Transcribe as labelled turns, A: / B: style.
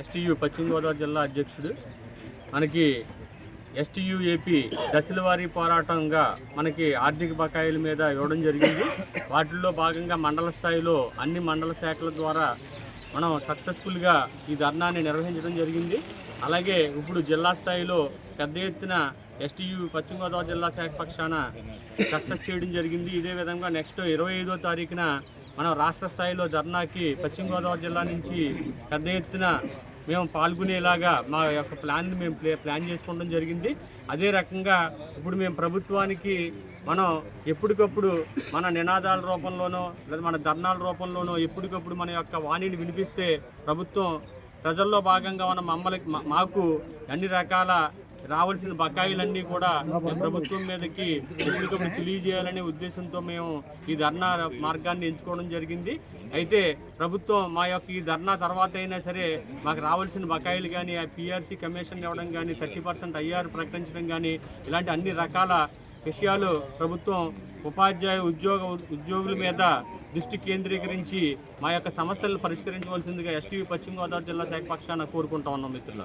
A: STU పశ్చిమ గోదావరి జిల్లా అధ్యక్షుడు. మనకి ఎస్టీయూ ఏపీ దశల వారీ పోరాటంగా మనకి ఆర్థిక బకాయిల మీద ఇవ్వడం జరిగింది. వాటిల్లో భాగంగా మండల స్థాయిలో అన్ని మండల శాఖల ద్వారా మనం సక్సెస్ఫుల్గా ఈ ధర్నాన్ని నిర్వహించడం జరిగింది. అలాగే ఇప్పుడు జిల్లా స్థాయిలో పెద్ద ఎత్తున ఎస్టీయూ పశ్చిమ గోదావరి జిల్లా శాఖ పక్షాన సక్సెస్ చేయడం జరిగింది. ఇదే విధంగా నెక్స్ట్ ఇరవై ఐదో తారీఖున మనం రాష్ట్ర స్థాయిలో ధర్నాకి పశ్చిమ గోదావరి జిల్లా నుంచి పెద్ద ఎత్తున మేము పాల్గొనేలాగా మా యొక్క ప్లాన్ని మేము ప్లే ప్లాన్ చేసుకోవడం జరిగింది. అదే రకంగా ఇప్పుడు మేము ప్రభుత్వానికి మనం ఎప్పటికప్పుడు మన నినాదాల రూపంలోనో లేదా మన ధర్నాల రూపంలోనో ఎప్పటికప్పుడు మన యొక్క వాణిని వినిపిస్తే ప్రభుత్వం ప్రజల్లో భాగంగా ఉన్న మమ్మల్ని మాకు అన్ని రకాల రావాల్సిన బకాయిలన్నీ కూడా ప్రభుత్వం మీదకి ఎప్పటికప్పుడు తెలియజేయాలనే ఉద్దేశంతో మేము ఈ ధర్నా మార్గాన్ని ఎంచుకోవడం జరిగింది. అయితే ప్రభుత్వం మా యొక్క ఈ ధర్నా తర్వాత అయినా సరే మాకు రావాల్సిన బకాయిలు కానీ ఆ పిఆర్సీ కమిషన్ ఇవ్వడం కానీ థర్టీ పర్సెంట్ ఐఆర్ ప్రకటించడం కానీ ఇలాంటి అన్ని రకాల విషయాలు ప్రభుత్వం ఉపాధ్యాయ ఉద్యోగ ఉద్యోగుల మీద దృష్టి కేంద్రీకరించి మా యొక్క సమస్యలను పరిష్కరించవలసిందిగా ఎస్టీవీ పశ్చిమ గోదావరి జిల్లా శాఖ పక్షాన కోరుకుంటా ఉన్నాం మిత్రులు